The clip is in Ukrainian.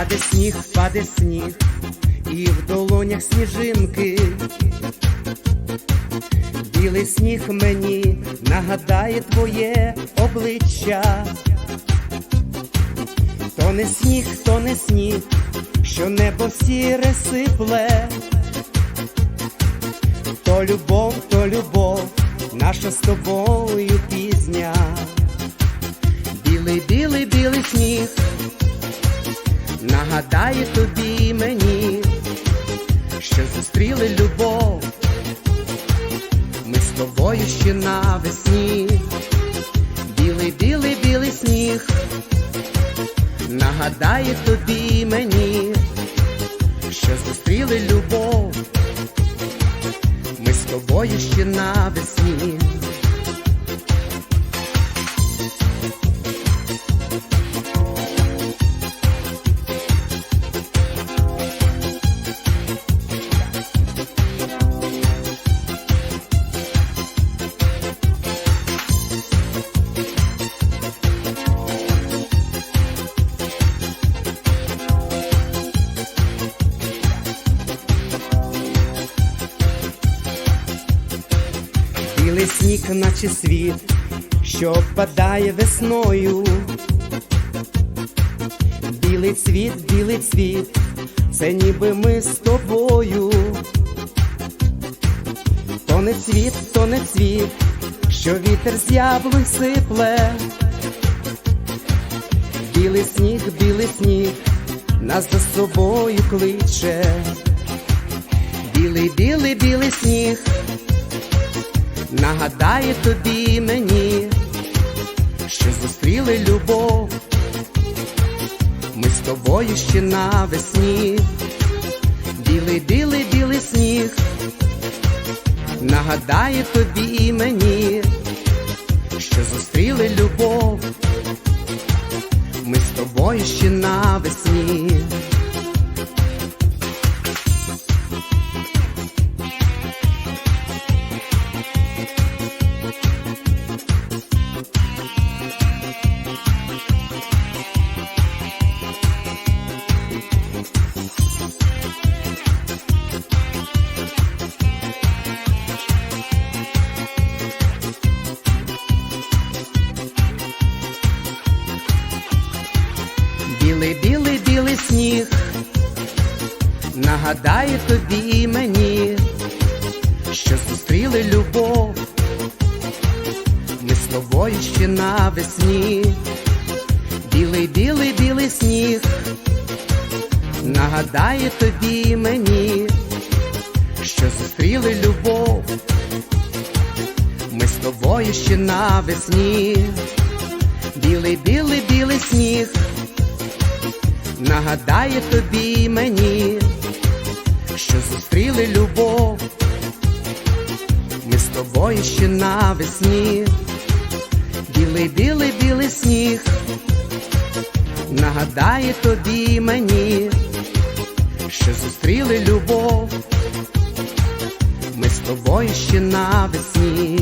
паде сніг, паде сніг, і в долонях сніжинки. Білий сніг мені нагадає твоє обличчя. То не сніг, то не сніг, що небо сіре сипле. То любов, то любов, наша з тобою пізня. Білий, білий, білий сніг, нагадає тобі мені, що зустріли любов. Ми з тобою ще навесні, білий, білий, білий сніг, нагадає тобі мені, що зустріли любов. Ми з тобою ще навесні. Сніг, наче світ, що впадає весною. Білий цвіт, білий цвіт, це ніби ми з тобою. То не цвіт, то не цвіт, що вітер з яблунь сипле. Білий сніг, білий сніг, нас за собою кличе. Білий, білий, білий сніг нагадає тобі мені, що зустріли любов, ми з тобою ще навесні, білий, білий, білий сніг, нагадає тобі мені, Білий, білий, білий сніг, нагадає тобі і мені, що зустріли любов, ми з тобою ще навесні, білий, білий, білий сніг, нагадає тобі і мені, що зустріли любов, ми з тобою ще навесні, білий, білий, білий сніг нагадає тобі і мені, що зустріли любов, ми з тобою ще навесні, білий, білий, білий сніг, нагадає тобі мені, що зустріли любов, ми з тобою ще навесні.